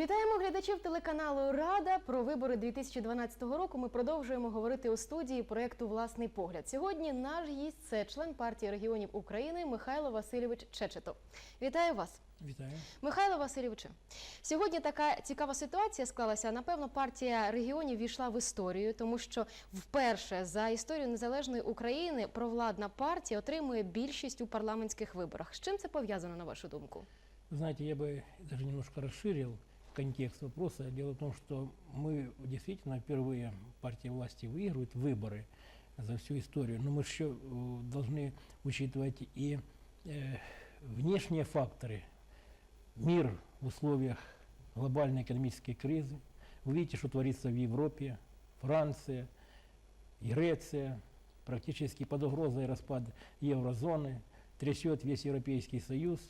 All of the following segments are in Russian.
Вітаємо глядачів телеканалу Рада про вибори 2012 року. Ми продовжуємо говорити у студії проєкту Власний погляд. Сьогодні наш гість це член партії регіонів України Михайло Васильович Чечето. Вітаю вас, Вітаю. Михайло Васильовичу. Сьогодні така цікава ситуація склалася. Напевно, партія регіонів війшла в історію, тому що вперше за історію незалежної України провладна партія отримує більшість у парламентських виборах. З чим це пов'язано на вашу думку? Знаете, я бы даже немножко расширил контекст вопроса. Дело в том, что мы действительно впервые партия власти выигрывает выборы за всю историю. Но мы еще э, должны учитывать и э, внешние факторы. Мир в условиях глобальной экономической кризы. Вы видите, что творится в Европе, Франция, Греция, практически под угрозой распад еврозоны, трясет весь Европейский Союз.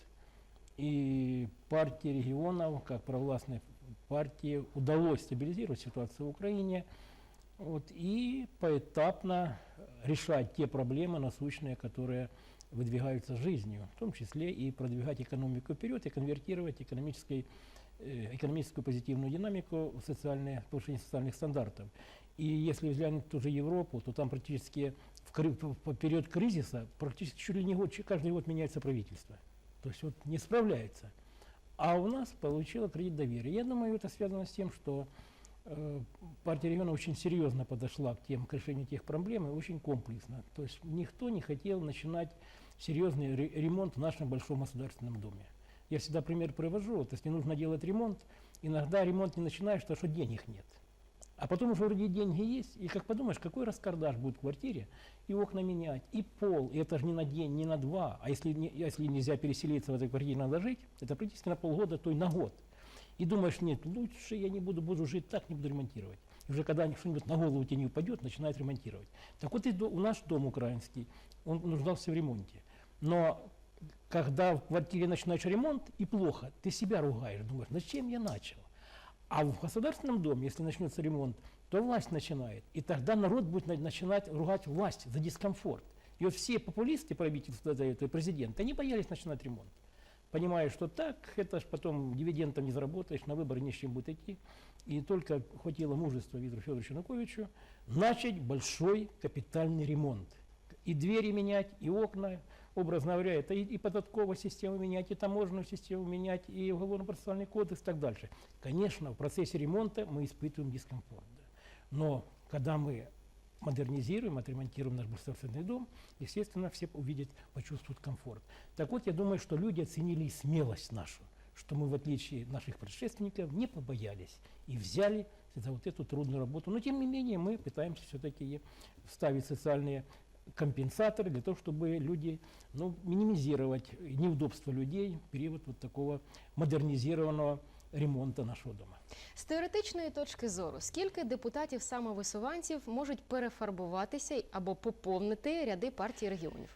И партии регионов, как провластной партии, удалось стабилизировать ситуацию в Украине вот, и поэтапно решать те проблемы насущные, которые выдвигаются жизнью, в том числе и продвигать экономику вперед и конвертировать экономической, э, экономическую позитивную динамику в социальное, повышение социальных стандартов. И если взглянуть ту же Европу, то там практически в, в- период кризиса практически чуть ли не год, каждый год меняется правительство. То есть вот не справляется. А у нас получила кредит доверия. Я думаю, это связано с тем, что э, партия региона очень серьезно подошла к, тем, к решению тех проблем и очень комплексно. То есть никто не хотел начинать серьезный ре- ремонт в нашем большом государственном доме. Я всегда пример привожу, вот если нужно делать ремонт, иногда ремонт не начинаешь, потому что денег нет. А потом уже вроде деньги есть, и как подумаешь, какой раскардаш будет в квартире, и окна менять, и пол, и это же не на день, не на два, а если, не, если нельзя переселиться в этой квартире, надо жить, это практически на полгода, то и на год. И думаешь, нет, лучше я не буду, буду жить так, не буду ремонтировать. И уже когда что-нибудь на голову тебе не упадет, начинает ремонтировать. Так вот и до- у наш дом украинский, он нуждался в ремонте. Но когда в квартире начинаешь ремонт, и плохо, ты себя ругаешь, думаешь, зачем я начал? А в государственном доме, если начнется ремонт, то власть начинает. И тогда народ будет на- начинать ругать власть за дискомфорт. И вот все популисты правительства, президенты, они боялись начинать ремонт. Понимая, что так, это ж потом дивидендом не заработаешь, на выборы не с чем будет идти. И только хватило мужества Виктору Федоровичу Януковичу начать большой капитальный ремонт. И двери менять, и окна, образно говоря, это и, и податковую систему менять, и таможенную систему менять, и уголовно-процессуальный кодекс и так дальше. Конечно, в процессе ремонта мы испытываем дискомфорт. да. Но когда мы модернизируем, отремонтируем наш государственный дом, естественно, все увидят, почувствуют комфорт. Так вот, я думаю, что люди оценили смелость нашу, что мы, в отличие от наших предшественников, не побоялись и взяли за вот эту трудную работу. Но, тем не менее, мы пытаемся все-таки вставить социальные компенсаторы для того, чтобы люди, ну, минимизировать неудобства людей в период вот такого модернизированного ремонта нашего дома. З теоретичної точки зору, скільки депутатів самовисуванців можуть перефарбуватися або поповнити ряди партії регіонів?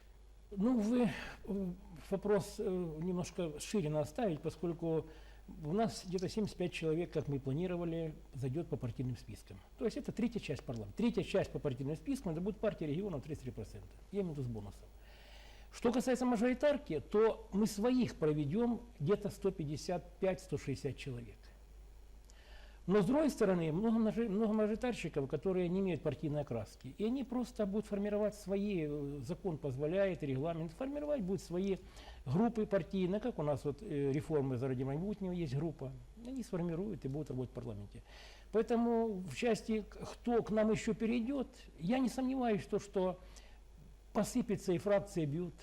Ну, вы э, вопрос э, немножко шире надо ставить, поскольку у нас где-то 75 человек, как мы планировали, зайдет по партийным спискам. То есть это третья часть парламента. Третья часть по партийным спискам, это будет партия регионов 33%. Я имею в виду с бонусом. Что касается мажоритарки, то мы своих проведем где-то 155-160 человек. Но с другой стороны, много, много мажоритарщиков, которые не имеют партийной окраски. И они просто будут формировать свои, э, закон позволяет, регламент, формировать будут свои группы партийные, как у нас вот э, реформы за Радима Майбутнего есть группа. Они сформируют и будут работать в парламенте. Поэтому в части, кто к нам еще перейдет, я не сомневаюсь, что, что посыпется и фракции бьют,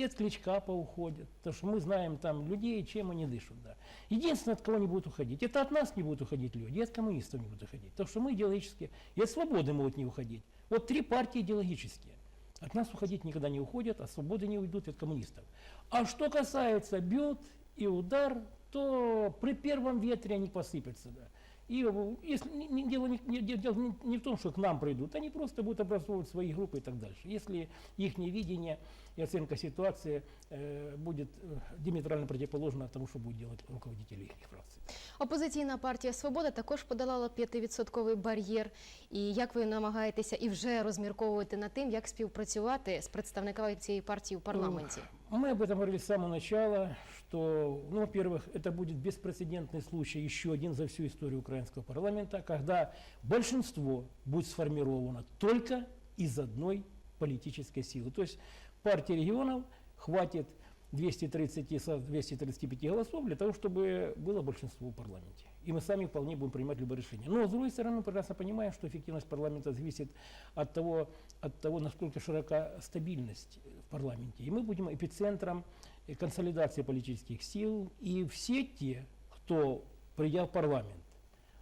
и от Кличка поуходят, потому что мы знаем там людей, чем они дышат. Да. Единственное, от кого не будут уходить, это от нас не будут уходить люди, и от коммунистов не будут уходить, потому что мы идеологические, и от свободы могут не уходить. Вот три партии идеологические. От нас уходить никогда не уходят, от свободы не уйдут, от коммунистов. А что касается бьют и удар, то при первом ветре они посыпятся. Да. И э, если, не- дело, не, дело не- в том, что к нам придут, они просто будут образовывать свои группы и так дальше. Если их видение и оценка ситуации э, будет э, диаметрально противоположна тому, что будут делать руководители их фракций. Опозиційна партія Свобода також подолала 5-відсотковий бар'єр. І як ви намагаєтеся і вже розмірковуєте над тим, як співпрацювати з представниками цієї партії у парламенті? Мы об этом говорили с самого начала, что, ну, во-первых, это будет беспрецедентный случай, еще один за всю историю украинского парламента, когда большинство будет сформировано только из одной политической силы. То есть партии регионов хватит 230, со 235 голосов для того, чтобы было большинство в парламенте. И мы сами вполне будем принимать любое решение. Но, с другой стороны, мы прекрасно понимаем, что эффективность парламента зависит от того, от того, насколько широка стабильность в парламенте. И мы будем эпицентром э, консолидации политических сил. И все те, кто, придя в парламент,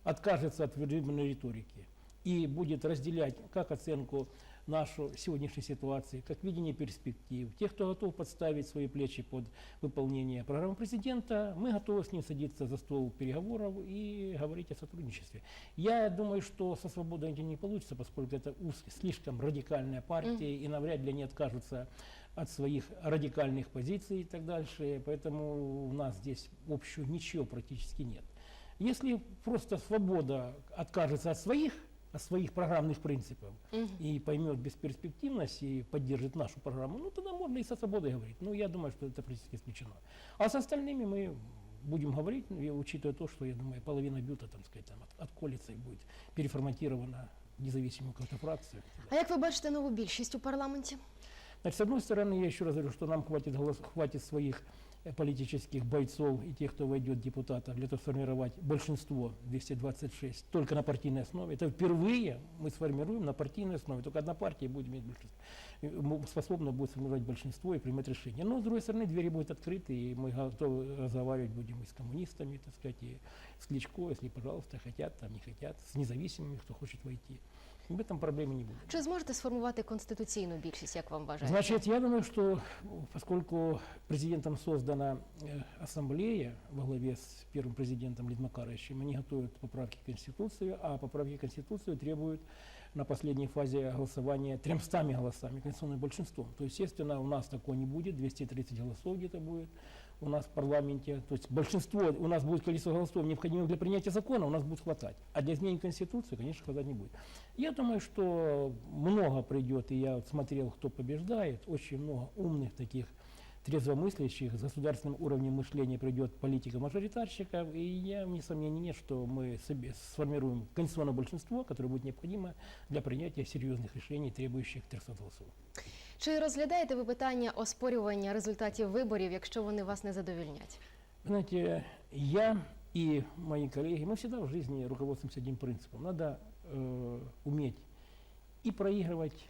откажется от выборной риторики и будет разделять как оценку нашу сегодняшней ситуации, как видение перспектив, тех, кто готов подставить свои плечи под выполнение программы президента, мы готовы с ним садиться за стол переговоров и говорить о сотрудничестве. Я думаю, что со свободой не получится, поскольку это уз- слишком радикальная партия, и навряд ли они откажутся от своих радикальных позиций и так дальше. Поэтому у нас здесь общего ничего практически нет. Если просто свобода откажется от своих, своих программных принципов Мгм. и поймет бесперспективность и поддержит нашу программу, ну тогда можно и со свободой говорить. Ну я думаю, что это практически исключено. А с остальными мы будем говорить, ну, и учитывая то, что, я думаю, половина бюта, там сказать, там, от, отколется и будет переформатирована в независимую какую-то фракцию. А як ви бачите нову більшість у парламенті? Значит, с одной стороны, я еще раз говорю, что нам хватит, голос, хватит своих э, политических бойцов и тех, кто войдет депутатов, для того, сформировать большинство 226 только на партийной основе. Это впервые мы сформируем на партийной основе. Только одна партия будет иметь большинство, э, способна будет сформировать большинство и принимать решения. Но, с другой стороны, двери будут открыты, и мы готовы разговаривать будем и с коммунистами, так сказать, и с Кличко, если, пожалуйста, хотят, там не хотят, с независимыми, кто хочет войти В этом проблемы не будет. Чи зможете сформувати конституційну більшість, як вам вважається? Значит, я думаю, что поскольку президентом создана э, ассамблея во главе с первым президентом Лидмакаровичем, они готовят поправки к Конституции, а поправки к Конституции требуют на последней фазе голосования 300 голосами, конституционным большинством. То, естественно, у нас такого не будет, 230 голосов где-то будет у нас в парламенте. То есть большинство, у нас будет количество голосов, необходимых для принятия закона, у нас будет хватать. А для изменения Конституции, конечно, хватать не будет. Я думаю, что много придет, и я вот смотрел, кто побеждает, очень много умных таких трезвомыслящих, с государственным уровнем мышления придет политика-мажоритарщиков, и я, мне сомнений нет, что мы себе сформируем конституционное большинство, которое будет необходимо для принятия серьезных решений, требующих 300 голосов. Чи розглядаєте ви питання оспорювання результатів виборів, якщо вони вас не задовільнять? Вы Знаете, я и мои коллеги, мы всегда в жизни руководствуемся одним принципом. Надо э, уметь и проигрывать,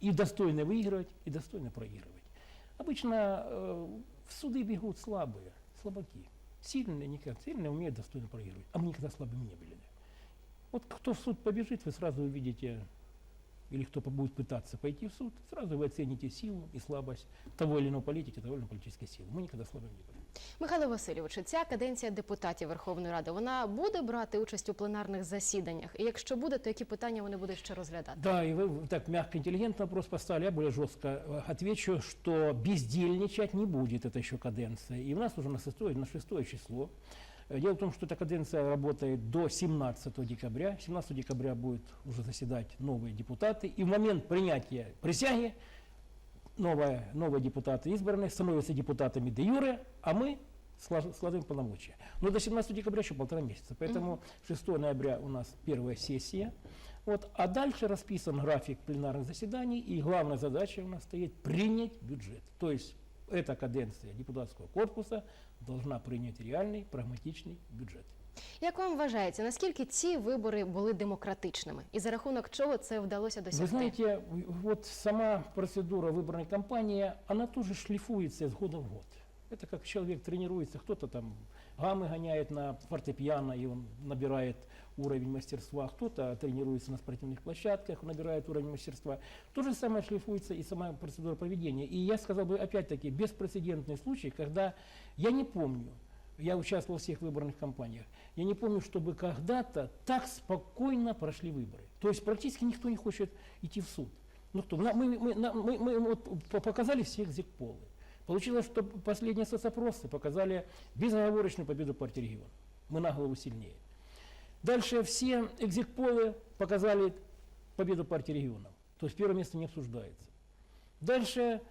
и достойно выигрывать, и достойно проигрывать. Обычно э, в суды бегут слабые, слабаки. Сильные никак, сильные умеют достойно проигрывать. А мы никогда слабыми не были. да. Вот кто в суд побежит, вы сразу увидите, или кто будет пытаться пойти в суд, сразу вы оцените силу и слабость того или иного политика, того или иного политической силы. Мы никогда слабыми не были. Михайло Васильовичу, ця каденція депутатів Верховної Ради вона буде брати участь у пленарних засіданнях? І якщо буде, то які питання вони будуть ще розглядати? Да, и вы так мягко, интеллигентно вопрос поставили, я более жестко э, отвечу, что бездельничать не будет эта еще каденция. И у нас уже на шестое, на шестое число. Э, Дело в том, что эта каденция работает до 17 декабря. 17 декабря будут уже заседать новые депутаты. И в момент принятия присяги новые, новые депутаты избранные становятся депутатами де юре, а мы складываем полномочия. Но до 17 декабря еще полтора месяца. Поэтому 6 ноября у нас первая сессия. Вот, а дальше расписан график пленарных заседаний, и главная задача у нас стоит принять бюджет. То есть эта каденция депутатского корпуса должна принять реальный, прагматичный бюджет. Як вам вважається, наскільки ці вибори були демократичними? І за рахунок чого це вдалося Вы досягти? знаете, в- вот сама процедура выборной кампании, она тоже шлифуется с года в год. Это как человек тренируется, кто-то там гаммы гоняет на фортепиано, и он набирает уровень мастерства, кто-то тренируется на спортивных площадках, набирает уровень мастерства. То же самое шлифуется и сама процедура проведения. И я сказал бы, опять-таки, беспрецедентный случай, когда я не помню, я участвовал в всех выборных кампаниях, я не помню, чтобы когда-то так спокойно прошли выборы. То есть практически никто не хочет идти в суд. Ну кто? Мы, мы, на- мы- мы вот по- показали все экзитполы. Получилось, что последние соцопросы показали безоговорочную победу партии региона. Мы на голову сильнее. Дальше все экзитполы показали победу партии регионов. То есть первое место не обсуждается. Дальше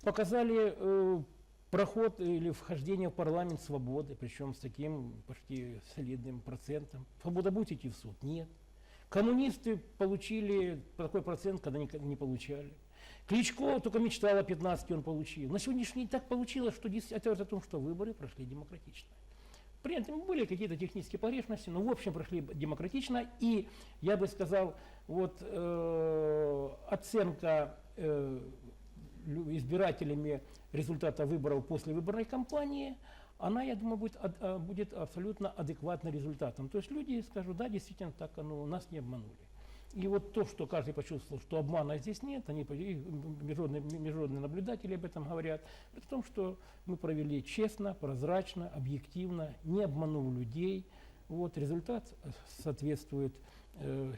показали э, проход или вхождение в парламент свободы, причем с таким почти солидным процентом. Свобода будет идти в суд? Нет. Коммунисты получили такой процент, когда никогда не получали. Кличко только мечтал о 15, он получил. На сегодняшний день так получилось, что говорит о том, что выборы прошли демократично. При этом были какие-то технические погрешности, но в общем прошли демократично. И я бы сказал, вот э, оценка э, избирателями результата выборов после выборной кампании, она, я думаю, будет, а, будет абсолютно адекватной результатом. То есть люди скажут, да, действительно так оно, нас не обманули. И вот то, что каждый почувствовал, что обмана здесь нет, они, международные, международные наблюдатели об этом говорят, это в том, что мы провели честно, прозрачно, объективно, не обманув людей. Вот результат э, соответствует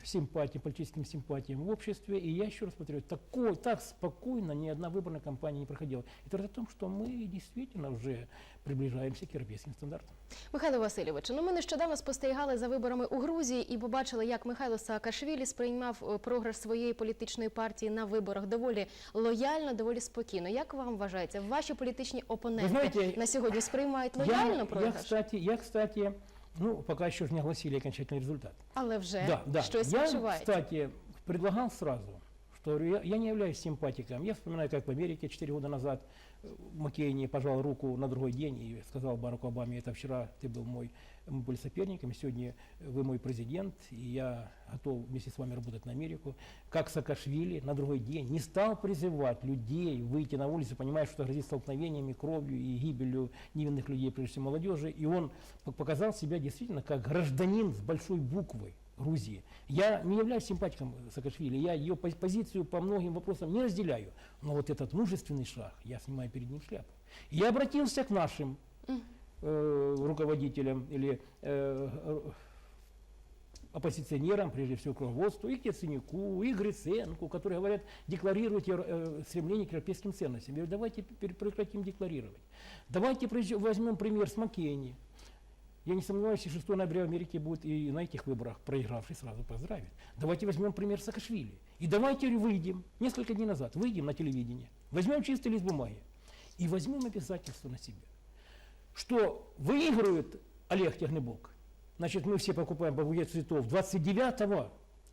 симпатиям, политическим симпатиям в обществе. И я еще раз повторю, такой, так спокойно ни одна выборная кампания не проходила. Это говорит о том, что мы действительно уже приближаемся к европейским стандартам. Михайло Васильович, ну ми нещодавно спостерігали за виборами у Грузії і побачили, як Михайло Саакашвілі сприймав е, програш своєї політичної партії на виборах доволі лояльно, доволі спокійно. Як вам вважається, ваші політичні опоненти знаєте, на сьогодні сприймають Я, лояльно я, програш, кстати, я, кстати, ну, пока еще не огласили окончательный результат. але вже Да, да. щось Я, кстати, предлагал сразу, говорю, я, я не являюсь симпатиком. Я вспоминаю, как в Америке 4 года назад э, Маккейни пожал руку на другой день и сказал Бараку Обаме, это вчера ты был мой, мы были соперниками, сегодня вы мой президент, и я готов вместе с вами работать на Америку. Как Саакашвили на другой день не стал призывать людей выйти на улицу, понимая, что грозит столкновениями, кровью и гибелью невинных людей, прежде всего молодежи. И он показал себя действительно как гражданин с большой буквы Грузии. Я не являюсь симпатиком Саакашвили, я ее пози- позицию по многим вопросам не разделяю. Но вот этот мужественный шаг, я снимаю перед ним шляпу. Я обратился к нашим э, руководителям или э, э, оппозиционерам, прежде всего к руководству, и к Яценюку, и Гриценку, которые говорят, декларируют евро- э, стремление к европейским ценностям. Я говорю, давайте прекратим декларировать. Давайте возьмем пример с Маккейни. Я не сомневаюсь, что 6 ноября в Америке будет и на этих выборах проигравший сразу поздравит. Давайте возьмем пример Саакашвили. И давайте выйдем, несколько дней назад, выйдем на телевидение, возьмем чистый лист бумаги и возьмем обязательство на себя что выигрывает Олег Технебок, значит, мы все покупаем букет цветов 29-го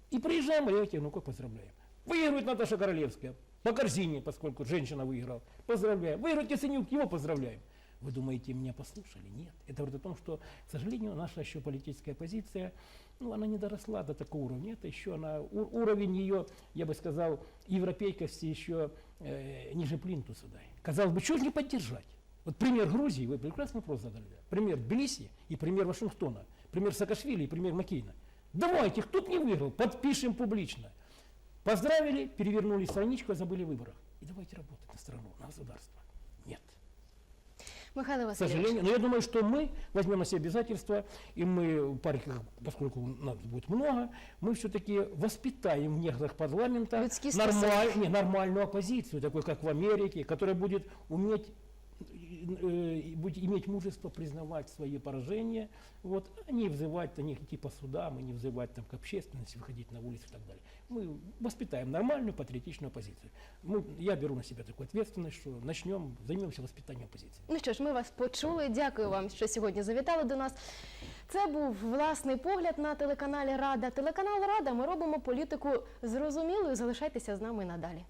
и приезжаем, Олег Технебок поздравляем. Выигрывает Наташа Королевская по корзине, поскольку женщина выиграла. Поздравляем. Выигрывает Яценюк, его поздравляем. Вы думаете, меня послушали? Нет. Это говорит о том, что, к сожалению, наша еще политическая позиция, ну, она не доросла до такого уровня. Это еще она, у- уровень ее, я бы сказал, европейкости еще э, ниже плинтуса. Да. Казалось бы, чего же не поддержать? Вот пример Грузии, вы прекрасный вопрос задали. да. Пример Тбилиси и пример Вашингтона. Пример Саакашвили и пример Маккейна. Давайте, кто не выиграл, подпишем публично. Поздравили, перевернули страничку, забыли о выборах. И давайте работать на страну, на государство. Нет. Михайло К сожалению. Но я думаю, что мы возьмем на себя обязательства, и мы, в парках, поскольку нас будет много, мы все-таки воспитаем в некоторых парламентах Людский нормаль- не, нормальную оппозицию, такой как в Америке, которая будет уметь иметь мужество признавать свои поражения, вот, а не взывать, а не идти по судам, и не взывать там, к общественности, выходить на улицу и так далее. Мы воспитаем нормальную патриотичную оппозицию. Мы, я беру на себя такую ответственность, что начнем, займемся воспитанием оппозиции. Ну що ж, ми вас почули. Дякую вам, що сьогодні завітали до нас. Це був власний погляд на телеканалі Рада. Телеканал Рада. Ми робимо політику зрозумілою. Залишайтеся з нами і надалі.